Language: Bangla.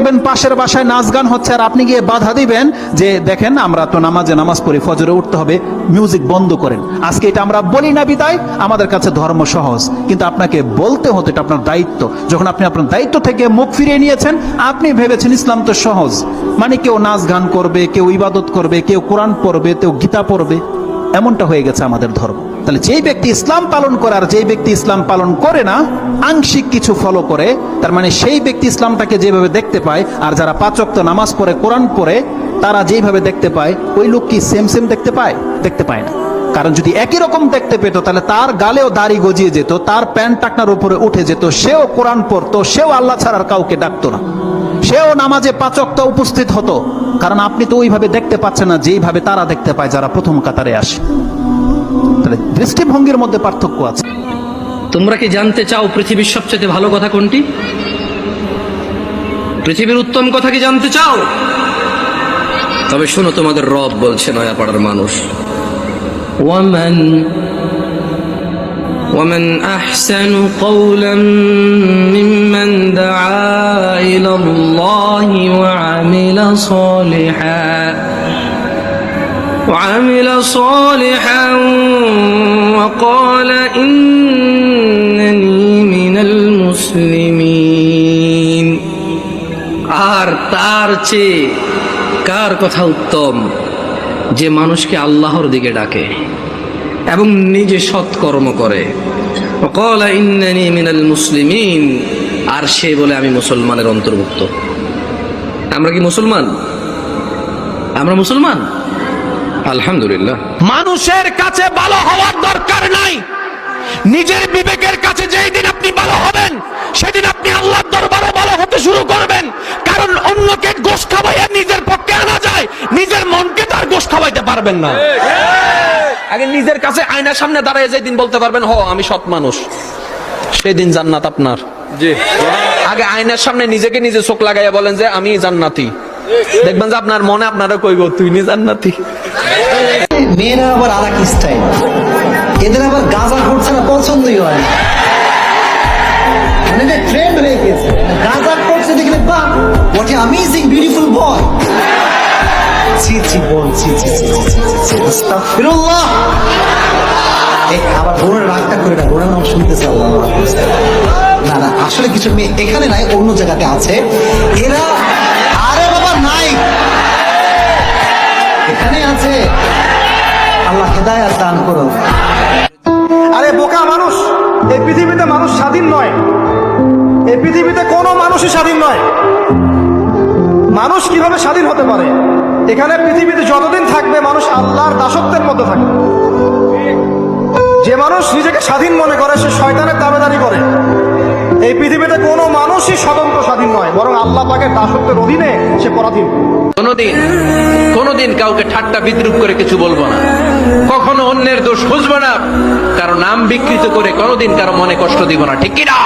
দেখবেন পাশের বাসায় নাচ গান হচ্ছে, আর আপনি গিয়ে বাধা দিবেন যে, দেখেন, আমরা তো নামাজে নামাজ পড়ি, ফজরে উঠতে হবে মিউজিক বন্ধ করেন। আজকে এটা আমরা বলি না বিদায়, আমাদের কাছে ধর্ম সহজ, কিন্তু আপনাকে বলতে হতো, এটা আপনার দায়িত্ব। যখন আপনি আপনার দায়িত্ব থেকে মুখ ফিরিয়ে নিয়েছেন, আপনি ভেবেছেন ইসলাম তো সহজ মানে কেউ নাচ গান করবে, কেউ ইবাদত করবে, কেউ কোরআন পড়বে, কেউ গীতা পড়বে, এমনটা হয়ে গেছে আমাদের ধর্ম। তাহলে যেই ব্যক্তি ইসলাম পালন করে আর যেই ব্যক্তি ইসলাম পালন করে না, আংশিক কিছু ফলো করে, তার মানে সেই ব্যক্তি ইসলামটাকে যেভাবে দেখতে পায়, আর যারা পাচক নামাজ পড়ে, কোরআন পড়ে, তারা যেভাবে দেখতে পায়, ওই লোক কি সেম সেম দেখতে পায়? দেখতে পায় না। কারণ যদি একই রকম দেখতে পেত, তাহলে তার গালেও দাড়ি গজিয়ে যেত, তার প্যান্ট টাকনার উপরে উঠে যেত, সেও কোরআন পড়তো, সেও আল্লাহ ছাড়ার কাউকে ডাকতো না। সেও নামাজে পাচকটা উপস্থিত হতো। কারণ আপনি তো ওইভাবে দেখতে পাচ্ছেন না, যেইভাবে তারা দেখতে পায়, যারা প্রথম কাতারে আসে। তাহলে দৃষ্টিভঙ্গির মধ্যে পার্থক্য আছে তোমরা কি জানতে চাও পৃথিবীর সবচেয়ে ভালো কথা কোনটি পৃথিবীর উত্তম কথা কি জানতে চাও তবে শোনো তোমাদের রব বলছে নয়াপাড়ার মানুষ ওয়ামান ومن أحسن قولا ممن دعا إلى الله وعمل صالحا وعمل صالحا وقال إنني من المسلمين আর তার চেয়ে কার কথা উত্তম যে মানুষকে আল্লাহর দিকে ডাকে এবং নিজে সৎকর্ম করে কলা ইন্নানি মিনাল মুসলিমিন আর সে বলে আমি মুসলমানের অন্তর্ভুক্ত আমরা কি মুসলমান আমরা মুসলমান আলহামদুলিল্লাহ। মানুষের কাছে ভালো হওয়ার দরকার নাই। নিজের বিবেকের কাছে যেই দিন আপনি ভালো হবেন সেদিন আপনি আল্লাহর দরবারে ভালো হতে শুরু করবেন। কারণ অন্যকে গোশ খাওয়াইয়া নিজের পক্ষে আনা যায় নিজের মনকে তার গোশ খাওয়াইতে পারবেন না। আগে নিজের কাছে আয়নার সামনে দাঁড়িয়ে যেদিন বলতে পারবেন হ আমি সৎ মানুষ। সেদিন জান্নাত আপনার। আগে আয়নার সামনে নিজেকে নিজে চোখ লাগাইয়া বলেন যে আমি জান্নাতি। দেখবেন যে আপনার মনে আপনারা কইব তুই নি জান্নাতি। মেয়েরা আবার আর এক স্টাইল এদের আবার গাঁজা ঘুরছে না, পছন্দই হয় না। মানে ট্রেন্ড হয়ে গেছে গাঁজা করছে দেখলে, বাহ what a amazing beautiful boy ছি ছি, বোন, ছি ছি ছি ছি আস্তাগফিরুল্লাহ। আবার বোনের রাগটা করে না, বোনের নাম শুনতেছে আল্লাহ। না না, আসলে কিছু মেয়ে এখানে নাই, অন্য জায়গাতে আছে। এরা হেদায়াত দান করো। আরে, বোকা মানুষ, এই পৃথিবীতে মানুষ স্বাধীন নয়। এই পৃথিবীতে কোনো মানুষই স্বাধীন নয়। মানুষ কীভাবে স্বাধীন হতে পারে? এখানে পৃথিবীতে যতদিন থাকবে, মানুষ আল্লাহর দাসত্বের মধ্যে থাকবে। যে মানুষ নিজেকে স্বাধীন মনে করে, সে শয়তানের দাবেদারি করে। কোনো মানুষই স্বতন্ত্র স্বাধীন নয়, বরং আল্লাহ পাকের দাসত্বের অধীনে সে পরাধীন। কোনোদিন কোনোদিন কাউকে ঠাট্টা বিদ্রুপ করে কিছু বলব না। কখনো অন্যের দোষ খুঁজবো না, কারও নাম বিকৃত করে কোনোদিন কারও মনে কষ্ট দিব না। ঠিক কিনা?